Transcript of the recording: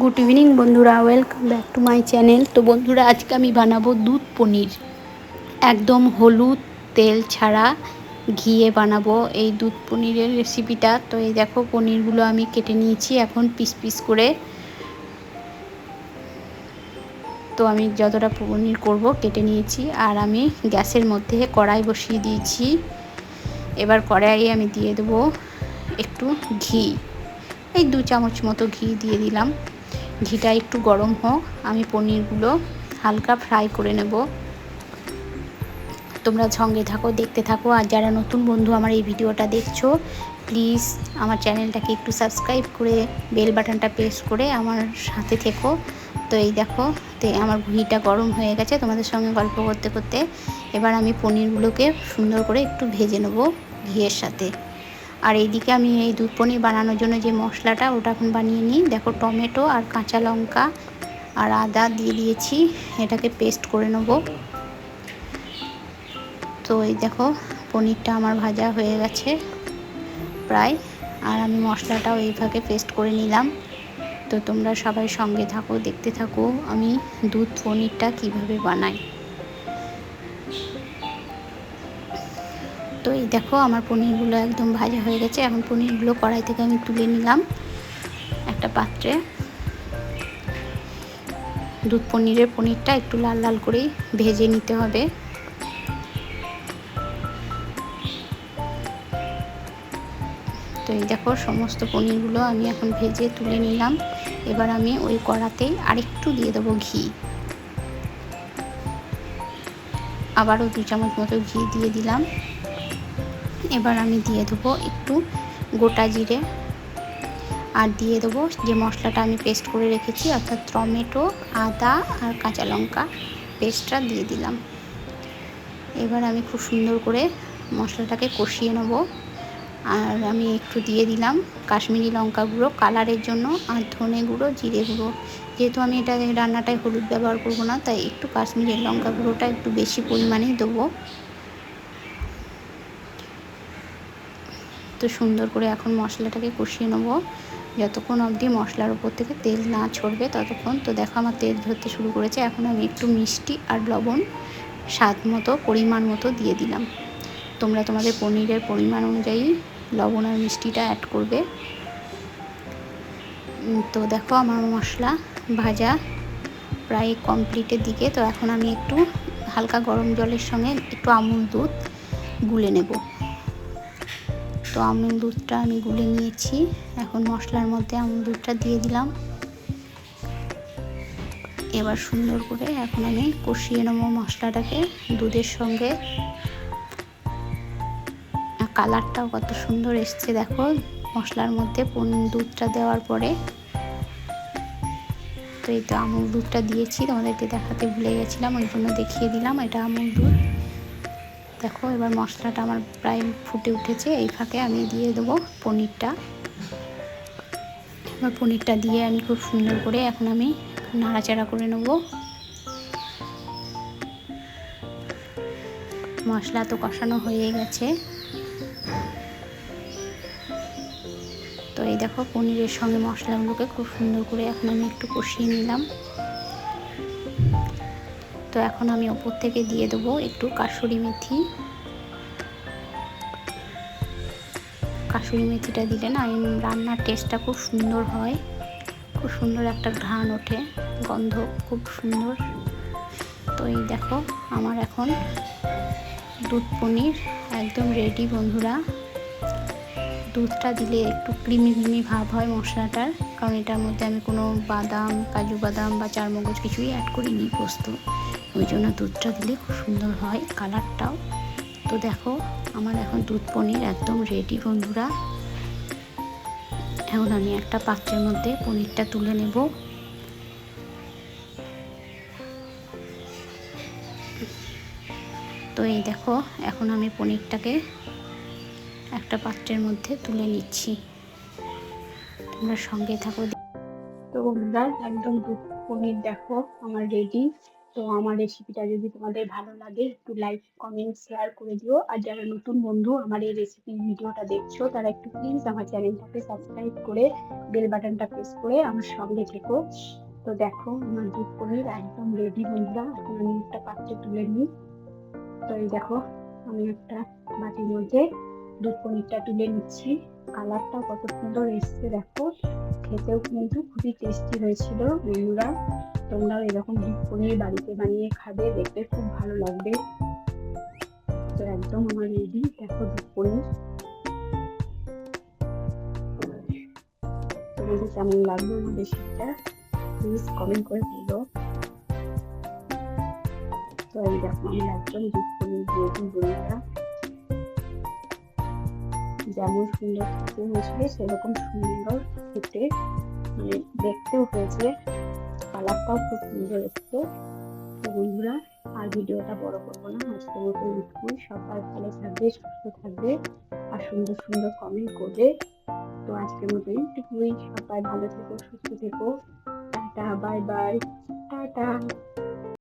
Good evening বন্ধুরা welcome back to my channel তো বন্ধুরা, আজকে আমি বানাবো দুধ পনির। একদম হলুদ তেল ছাড়া ঘিয়ে বানাবো এই দুধ পনিরের রেসিপিটা তো এই দেখো, পনিরগুলো আমি কেটে নিয়েছি এখন পিস পিস করে। তো আমি যতটা পনির করব কেটে নিয়েছি, আর আমি গ্যাসের মধ্যে কড়াই বসিয়ে দিয়েছি। এবার কড়াইয়ে আমি দিয়ে দেবো একটু ঘি। এই দু চামচ মতো ঘি দিয়ে দিলাম। ঘিটা একটু গরম হোক, আমি পনিরগুলো হালকা ফ্রাই করে নেব। তোমরা সঙ্গে থাকো, দেখতে থাকো, আর যারা নতুন বন্ধু আমার এই ভিডিওটা দেখছ প্লিজ আমার চ্যানেলটাকে একটু সাবস্ক্রাইব করে বেল বাটনটা প্রেস করে আমার সাথে থেকো। তো এই দেখো, তো আমার ঘিটা গরম হয়ে গেছে, তোমাদের সঙ্গে গল্প করতে করতে। এবার আমি পনিরগুলোকে সুন্দর করে একটু ভেজে নেব ঘিয়ের সাথে। আর এইদিকে আমি এই দুধ পনির বানানোর জন্য যে মশলাটা, ওটা এখন বানিয়ে নিই। দেখো, টমেটো আর কাঁচা লঙ্কা আর আদা দিয়ে দিয়েছি। এটাকে পেস্ট করে নেব। তো এই দেখো, পনিরটা আমার ভাজা হয়ে গেছে প্রায়। আর আমি মশলাটাও এইভাবে পেস্ট করে নিলাম। তো তোমরা সবাই সঙ্গে থাকো, দেখতে থাকো আমি দুধ পনিরটা কীভাবে বানাই। তো এই দেখো আমার পনিরগুলো একদম ভাজা হয়ে গেছে। এখন পনিরগুলো কড়াই থেকে আমি তুলে নিলাম একটা পাত্রে। দুধ পনিরের পনিরটা একটু লাল লাল করেই ভেজে নিতে হবে। তো এই দেখো সমস্ত পনিরগুলো আমি এখন ভেজে তুলে নিলাম। এবার আমি ওই কড়াতেই আরেকটু দিয়ে দেবো ঘি। আবারও দু চামচ মতো ঘি দিয়ে দিলাম। এবার আমি দিয়ে দেবো একটু গোটা জিরে। আর দিয়ে দেবো যে মশলাটা আমি পেস্ট করে রেখেছি, অর্থাৎ টমেটো, আদা আর কাঁচা লঙ্কা পেস্টটা দিয়ে দিলাম। এবার আমি খুব সুন্দর করে মশলাটাকে কষিয়ে নেব। আর আমি একটু দিয়ে দিলাম কাশ্মীরি লঙ্কা গুঁড়ো কালারের জন্য আর ধনে গুঁড়ো, জিরে গুঁড়ো। যেহেতু আমি এটা রান্নাটায় হলুদ ব্যবহার করব না, তাই একটু কাশ্মীরি লঙ্কা গুঁড়োটা একটু বেশি পরিমাণেই দেবো। তো সুন্দর করে এখন মশলাটাকে কষিয়ে নেব। যতক্ষণ অবধি মশলার উপর থেকে তেল না ছড়বে ততক্ষণ তো দেখো আমার তেল ধরতে শুরু করেছে। এখন আমি একটু মিষ্টি আর লবণ স্বাদ মতো, পরিমাণ মতো দিয়ে দিলাম। তোমরা তোমাদের পনিরের পরিমাণ অনুযায়ী লবণ আর মিষ্টিটা অ্যাড করবে। তো দেখো আমার মশলা ভাজা প্রায় কমপ্লিটের দিকে। তো এখন আমি একটু হালকা গরম জলের সঙ্গে একটু আমুল দুধ গুলে নেব। তো আমুল দুধটা আমি গুলে নিয়েছি। এখন মশলার মধ্যে আমুল দুধটা দিয়ে দিলাম। এবার সুন্দর করে এখন আমি কষিয়ে নেব মশলাটাকে দুধের সঙ্গে। কালারটাও কত সুন্দর এসছে, দেখো। মশলার মধ্যে দুধটা দেওয়ার পরে। তো এই তো আমুল দুধটা দিয়েছি, তোমাদেরকে দেখাতে ভুলে গেছিলাম, ওই জন্য দেখিয়ে দিলাম, এটা আমুল দুধ। দেখো, এবার মশলাটা আমার প্রায় ফুটে উঠেছে। এই ফাঁকে আমি দিয়ে দেবো পনিরটা। এবার পনিরটা দিয়ে আমি খুব সুন্দর করে এখন আমি নাড়াচাড়া করে নেব। মশলা তো কষানো হয়ে গেছে। তো এই দেখো, পনিরের সঙ্গে মশলাগুলোকে খুব সুন্দর করে এখন আমি একটু কষিয়ে নিলাম। তো এখন আমি ওপর থেকে দিয়ে দেবো একটু কাসুরি মেথি। কাসুরি মেথিটা দিলে না রান্নার টেস্টটা খুব সুন্দর হয়। খুব সুন্দর একটা ঘ্রাণ ওঠে, গন্ধ খুব সুন্দর। তো এই দেখো, আমার এখন দুধ পনির একদম রেডি বন্ধুরা। দুধটা দিলে একটু ক্রিমি ক্রিমি ভাব হয় মশলাটার, কারণ এটার মধ্যে আমি কোনো বাদাম, কাজু বাদাম বা চারমগজ কিছুই অ্যাড করিনি পোস্ত ওই জন্য দুধটা দিলে খুব সুন্দর হয় কালারটাও। তো দেখো, আমার এখন দুধ পনির একদম রেডি বন্ধুরা। এখন আমি একটা পাত্রের মধ্যে পনিরটা তুলে নেব। তো এই দেখো, এখন আমি পনিরটাকে একটা পাত্রের মধ্যে তুলে নিচ্ছি। তোমরা সঙ্গে থাকো। তো বন্ধুরা, একদম দুধ পনির দেখো, আমার রেডি তো আমার রেসিপিটা যদি তোমাদের ভালো লাগে, একটু লাইক কমেন্ট শেয়ার করে দিও। আর যারা নতুন বন্ধু আমার এই রেসিপি ভিডিওটা দেখছ, তারা একটু প্লিজ আমার চ্যানেলটাকে সাবস্ক্রাইব করে বেল বাটনটা প্রেস করে আমার সঙ্গে থেকো। তো দেখো, আমার দুধ পনির একদম রেডি বন্ধুরা। এখন আমি একটা পাত্রে তুলে নিই। তো এই দেখো, আমি একটা বাটির মধ্যে দুধ পনিরটা তুলে নিচ্ছি। কালারটা কত সুন্দর এসছে, দেখো। খেতেও কিন্তু খুবই টেস্টি হয়েছিল বন্ধুরা। তোমরাও এরকম দুধ পনির বাড়িতে বানিয়ে খাবে, দেখতে খুব ভালো লাগবে। তো একদম আমার রেডি, দেখো দুধ পনির। তোমাদের কেমন লাগল আমার রেসিপিটা প্লিজ কমেন্ট করে বলো। তো এই দেখো আমি একদম দুধ পনির দিয়েছি যেমন সুন্দর খেতে হয়েছিল, সেরকম সুন্দর খেতে মানে দেখতেও হয়েছে। কালারটাও খুব সুন্দর এসছে। বন্ধুরা, আর ভিডিওটা বড় করব না। আজকে মতো লিখুন সবাই ভালো থাকবে, সুস্থ থাকবে, আর সুন্দর সুন্দর কমেন্ট করবে। তো আজকের মতো এইটুকুই সবাই ভালো থেকো, সুস্থ থেকো। Tata bye bye tata.